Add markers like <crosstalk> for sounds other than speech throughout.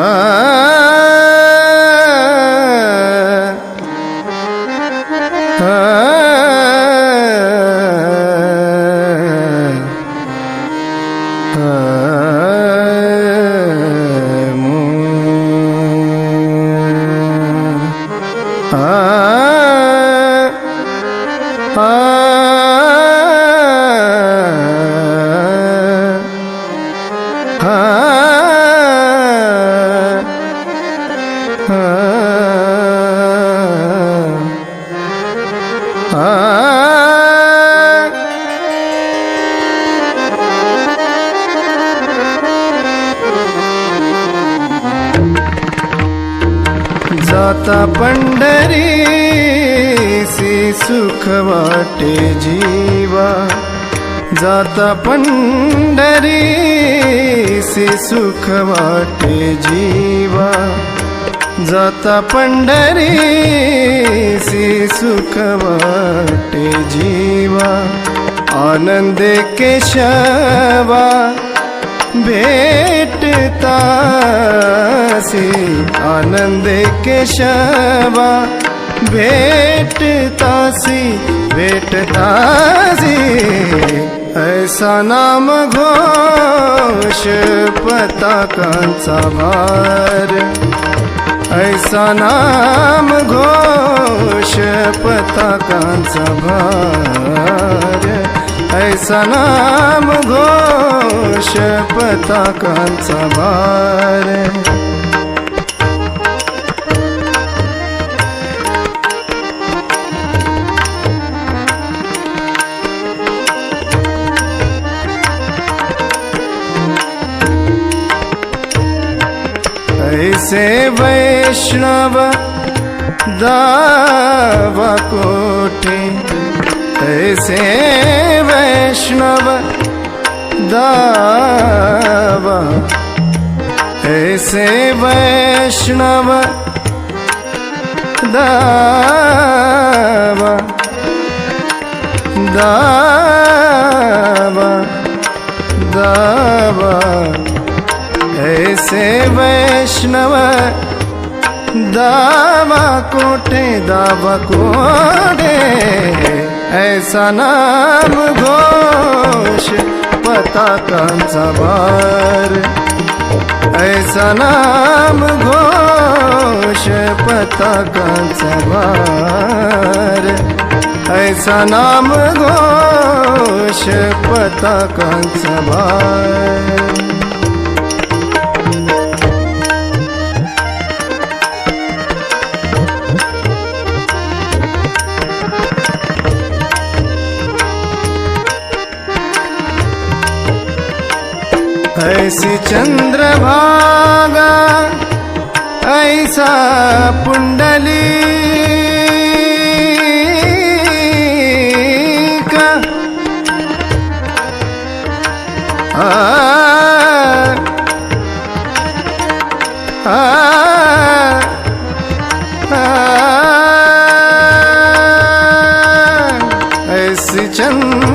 Ah जाता पंढरी से सुख वाटे जीवा. जाता पंढरी से सुख वाटे जीवा. आनंद केशवा भेटता से आनंद केशवा भेटता सी भेटता सी ऐसा नाम घोष पताकांचा भार ऐसा नाम घोष पताकांचा भार ऐसा नाम घोष पताकांचा भार ऐसे वैष्णव कोठे ऐसे वैष्णव दावा ऐसे वैष्णव दावा दावा ऐसे वैष्णव दावा कोठे दावा कोठे? ऐसा नाम घोष पताकांचा भार. ऐसा नाम घोष पताकांचा भार. ऐसा नाम घोष पताकांचा भार. ऐसी चंद्रभागा ऐसा पुंडली का आ, आ, आ, ऐसी चंद्रभागा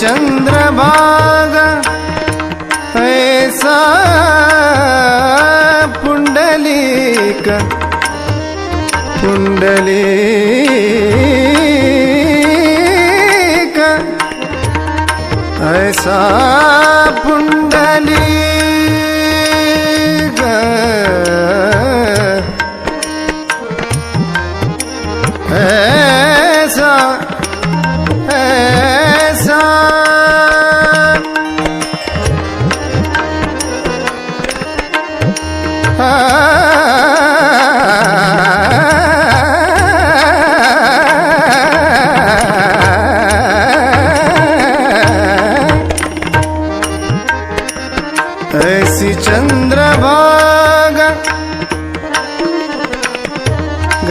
चंद्रभागा ऐसा पुंडलिक पुंडलिक ऐसा पुंडलिक। ऐसा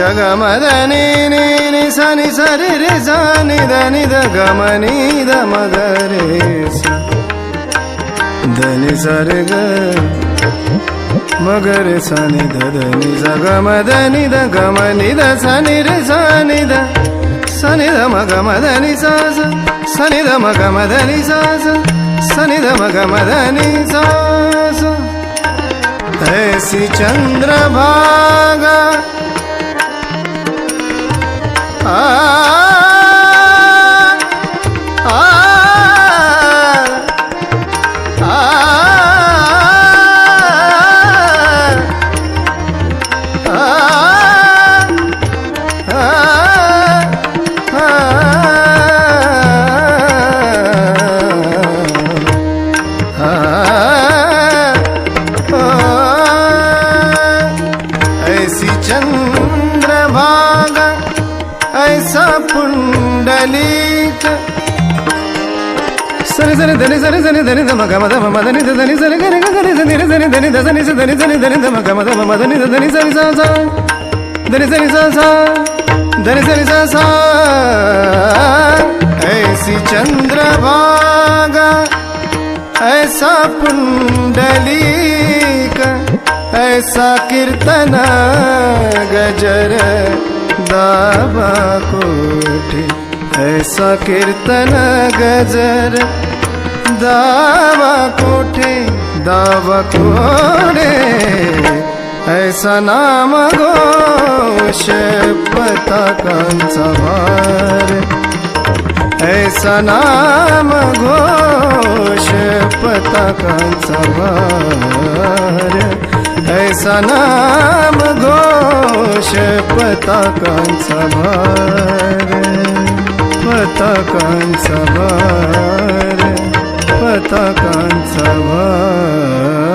జగమదనే నేని సని సరి రి సని దని ద గమని ద మదరే దని సరి గ మగరి సని దని స గమదని ద గమని ద సని రి సని ద సని ద మగమదని సాస సని ద మగమదని సాస సని ద మగమదని సాస ऐसी चंद्रभागा 啊。గమద మదని దని సని గని గని సని సని దని దని సని సని దని దమ గమద మదని దని సని సా సా దని సని సా సా దని సని సా సా ऐसी चंद्रभागा ऐसा पुंडलीक ऐसा कीर्तन गजर दाबा कोठी ऐसा कीर्तन गजर दावा कोठे? दावा कोरे ऐसा नाम घोष पताकांचा भार ऐसा नाम घोष पताकांचा भार ऐसा नाम घोष पताकांचा भार पताकांचा भार पताकांचा भार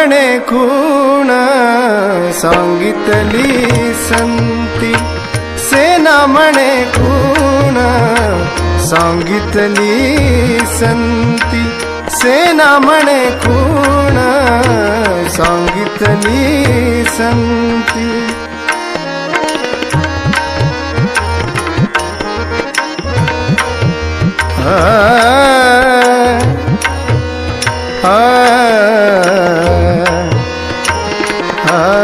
म्हणे खूण सांगितली संती. सेना म्हणे खूण सांगितली संती. सेना म्हणे खूण सांगितली संती. आ आ, हाँ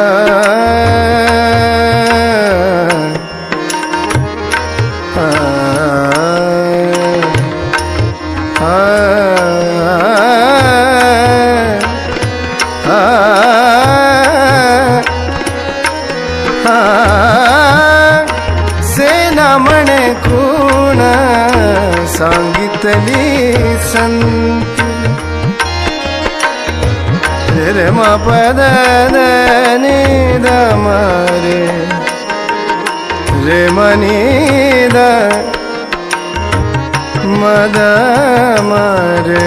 ಮ ಪದ ನಿ ದ ಮ ರೇ ರೇ ಮನಿ ದ ಮದ ಮ ರೇ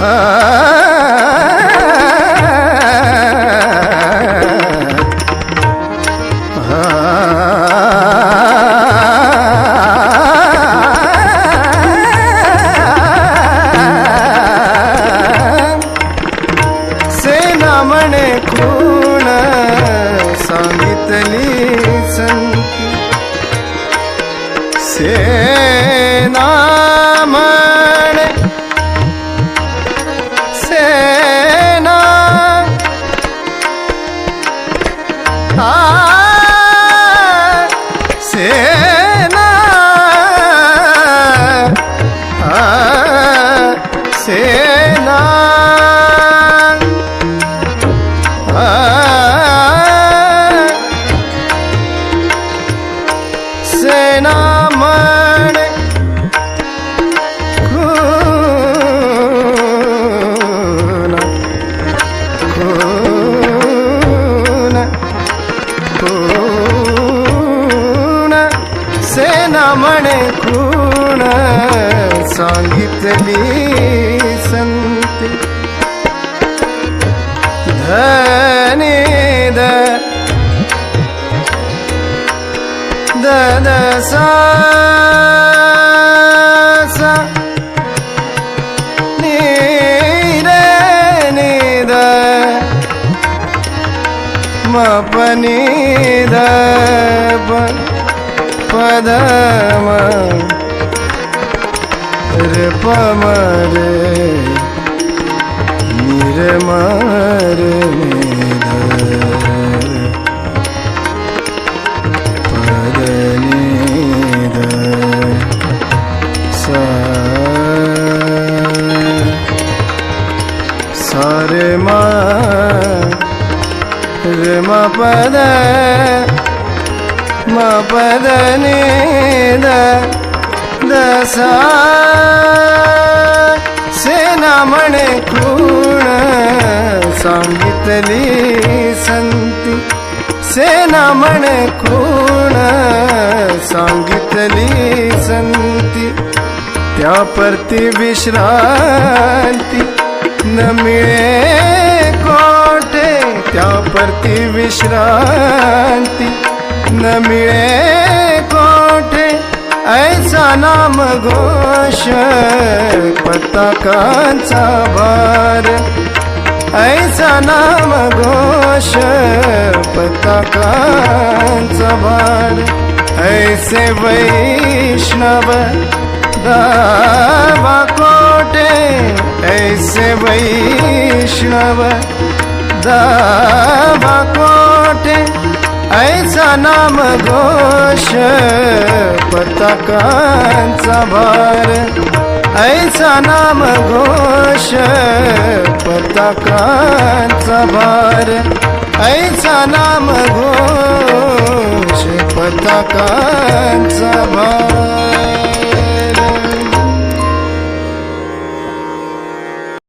सेना <laughs> Ah. द सा सा नी रे नी रे म पद म पद नि द द सा सेना म्हणे खूण सांगितली संती सेना म्हणे खूण सांगितली संती त्या परती विश्रांती न मिळे कोठे त्या परती विश्रांती. न मिळे कोठे ऐसा नाम घोष. पताकांचा भार ऐसा नाम घोष. पताकांचा भार ऐसे वैष्णव दावा कोटे ऐसे वैष्णव कोटे ऐसा नाम घोष पताकांचा भार. ऐसा नाम घोष पताकांचा भार. ऐसा नाम घोष पताकांचा भार.